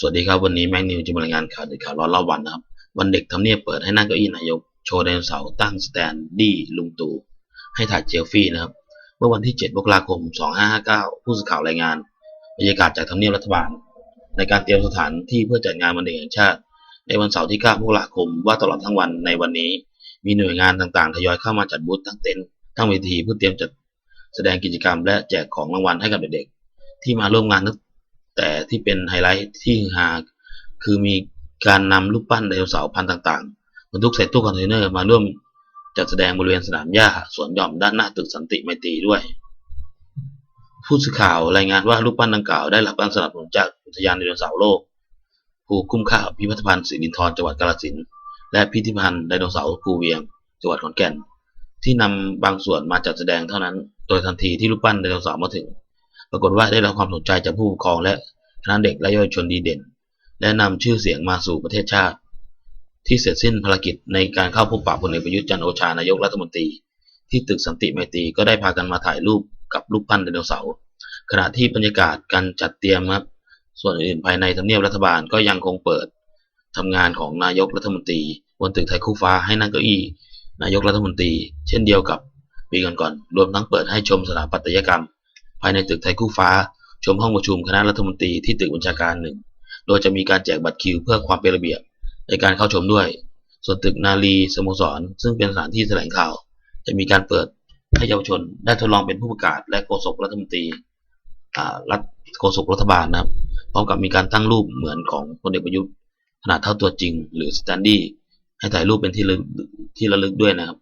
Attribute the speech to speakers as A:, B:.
A: สวัสดีครับ วันนี้แม็กนิวจะมารายงานข่าวเด็ดข่าวร้อนรอบวันนะครับ วันเด็กทำเนียบเปิดให้นั่งเก้าอี้นายก โชว์ไดโนเสาร์ตั้งสแตนดี้ลุงตู่ให้ถ่ายเจลฟี่นะครับ เมื่อวันที่ 7มกราคม 2559 ผู้สื่อข่าวรายงานบรรยากาศจากทำเนียบรัฐบาล ในการเตรียมสถานที่เพื่อจัดงานวันเด็กแห่งชาติ ในวันเสาร์ที่9มกราคมว่าตลอดทั้งวันในวันนี้ มีหน่วยงานต่างๆทยอยเข้ามาจัดบูธตั้งเต็นท์ตั้งเวทีเพื่อเตรียมจัดแสดงกิจกรรม และแจกของรางวัลให้กับเด็กๆที่มาร่วมงานนึก แต่ที่เป็นไฮไลท์ที่ฮือฮาคือมีการนำรูปปั้นไดโนเสาร์พันธุ์ต่างๆบรรทุกใส่ตู้คอนเทนเนอร์มาร่วมจัดแสดงบริเวณสนามหญ้าสวนหย่อมด้านหน้าตึกสันติไมตรีด้วย ผู้สื่อข่าวรายงานว่ารูปปั้นดังกล่าวได้รับการสนับสนุนจากอุทยานไดโนเสาร์โลก ภูคุ้มค่าพิพิธภัณฑ์สิรินธรจังหวัดกาฬสินธุ์และพิพิธภัณฑ์ไดโนเสาร์ภูเวียงจังหวัดขอนแก่น ที่นำบางส่วนมาจัดแสดงเท่านั้น โดยทันทีที่รูปปั้นไดโนเสาร์มาถึง ปรากฏว่าได้รับความสนใจจากผู้ปกครองและ คณะเด็กและเยาวชนดีเด่น และนำชื่อเสียงมาสู่ประเทศชาติ ที่เสร็จสิ้นภารกิจในการเข้าพบปะพลเอกประยุทธ์จันโอชานายกรัฐมนตรี ที่ตึกสันติไมตรีก็ได้พากันมาถ่ายรูปกับรูปปั้นไดโนเสาร์ขณะที่บรรยากาศการจัดเตรียมครับส่วนอื่นภายในทำเนียบรัฐบาลก็ยังคงเปิดทำงานของนายกรัฐมนตรีบนตึกไทยคู่ฟ้าให้นั่งเก้าอี้นายกรัฐมนตรี เช่นเดียวกับปีก่อนๆรวมทั้งเปิดให้ชมสถาปัตยกรรม ภายในตึกไทยคู่ฟ้า ชมห้องประชุมคณะรัฐมนตรีที่ตึกบัญชาการหนึ่ง โดยจะมีการแจกบัตรคิวเพื่อความเป็นระเบียบในการเข้าชมด้วย ส่วนตึกนาลีสโมสร ซึ่งเป็นสถานที่แถลงข่าว จะมีการเปิดให้เยาวชนได้ทดลองเป็นผู้ประกาศ และโฆษกรัฐมนตรีรัฐโฆษกรัฐบาลนะครับพร้อมกับมีการตั้งรูปเหมือนของพลเอกประยุทธ์ขนาดเท่าตัวจริง หรือสแตนดี้ให้ถ่ายรูปเป็นที่ระลึกด้วยนะครับ